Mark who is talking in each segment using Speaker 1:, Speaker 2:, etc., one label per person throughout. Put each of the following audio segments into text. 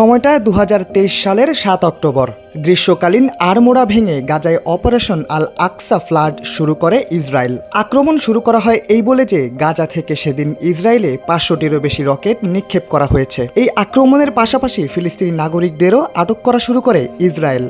Speaker 1: সময়টা দু হাজার তেইশ সালের সাত অক্টোবর। গ্রীষ্মকালীন আড়মোড়া ভেঙে গাজায় অপারেশন আল আকসা ফ্লাড শুরু করে ইসরায়েল। আক্রমণ শুরু করা হয় এই বলে যে, গাজা থেকে সেদিন ইসরায়েলে পাঁচশোটিরও বেশি রকেট নিক্ষেপ করা হয়েছে। এই আক্রমণের পাশাপাশি ফিলিস্তিনি নাগরিকদেরও আটক করা শুরু করে ইসরায়েল।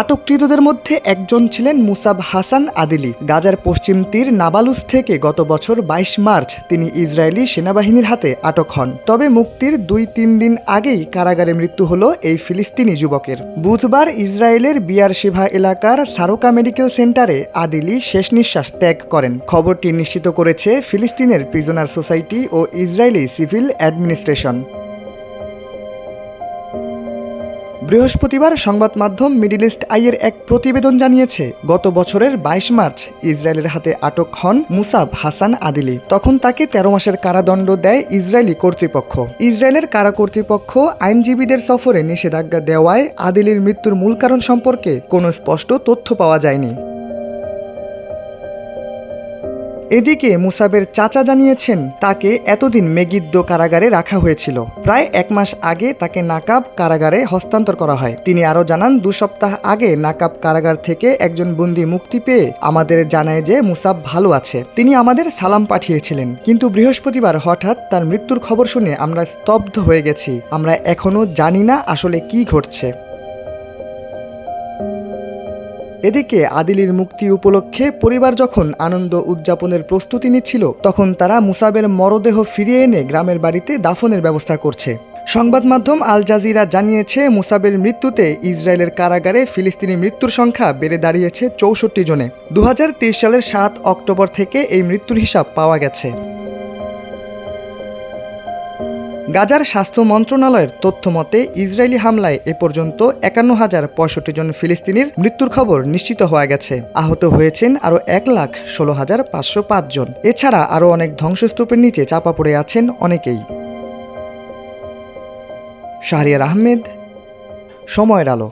Speaker 1: আটককৃতদের মধ্যে একজন ছিলেন মুসাব হাসান আদিলি। গাজার পশ্চিম তীর নাবালুস থেকে গত বছর বাইশ মার্চ তিনি ইসরায়েলি সেনাবাহিনীর হাতে আটক হন। তবে মুক্তির দুই তিন দিন আগেই কারাগারে মৃত্যু হল এই ফিলিস্তিনি যুবকের। বুধবার ইসরায়েলের বিয়ার শিভা এলাকার সারোকা মেডিকেল সেন্টারে আদিলি শেষ নিঃশ্বাস ত্যাগ করেন। খবরটি নিশ্চিত করেছে ফিলিস্তিনের প্রিজনার সোসাইটি ও ইসরায়েলি সিভিল অ্যাডমিনিস্ট্রেশন। বৃহস্পতিবার সংবাদ মাধ্যম মিডিল ইস্ট আইয়ের এক প্রতিবেদন জানিয়েছে, গত বছরের বাইশ মার্চ ইসরায়েলের হাতে আটক হন মুসাব হাসান আদিলি। তখন তাকে তেরো মাসের কারাদণ্ড দেয় ইসরায়েলি কর্তৃপক্ষ। ইসরায়েলের কারা কর্তৃপক্ষ আইনজীবীদের সফরে নিষেধাজ্ঞা দেওয়ায় আদিলির মৃত্যুর মূল কারণ সম্পর্কে কোনো স্পষ্ট তথ্য পাওয়া যায়নি। এদিকে মুসাবের চাচা জানিয়েছেন, তাকে এতদিন মেগিদ্দো কারাগারে রাখা হয়েছিল। প্রায় এক মাস আগে তাকে নাকাব কারাগারে হস্তান্তর করা হয়। তিনি আরও জানান, দু সপ্তাহ আগে নাকাব কারাগার থেকে একজন বন্দি মুক্তি পেয়ে আমাদের জানায় যে মুসাব ভালো আছে। তিনি আমাদের সালাম পাঠিয়েছিলেন। কিন্তু বৃহস্পতিবার হঠাৎ তার মৃত্যুর খবর শুনে আমরা স্তব্ধ হয়ে গেছি। আমরা এখনও জানি না আসলে কি ঘটছে। এদিকে আদিলির মুক্তি উপলক্ষে পরিবার যখন আনন্দ উদযাপনের প্রস্তুতি নিচ্ছিল, তখন তারা মুসাবের মরদেহ ফিরিয়ে এনে গ্রামের বাড়িতে দাফনের ব্যবস্থা করছে। সংবাদ মাধ্যম আল জাজিরা জানিয়েছে, মুসাবের মৃত্যুতে ইসরায়েলের কারাগারে ফিলিস্তিনি মৃত্যুর সংখ্যা বেড়ে দাঁড়িয়েছে চৌষট্টি জনে। দু হাজার তেইশ সালের সাত অক্টোবর থেকে এই মৃত্যুর হিসাব পাওয়া গেছে। গাজার স্বাস্থ্য মন্ত্রণালয়ের তথ্য মতে, ইসরায়েলি হামলায় এ পর্যন্ত একান্ন হাজার পঁয়ষট্টি জন ফিলিস্তিনির মৃত্যুর খবর নিশ্চিত হওয়া গেছে। আহত হয়েছেন আরও এক লাখ ষোলো হাজার পাঁচশো পাঁচজন এছাড়া আরও অনেক ধ্বংসস্তূপের নিচে চাপা পড়ে আছেন অনেকেই। শাহরিয়ার আহমেদ, সময়ের আলো।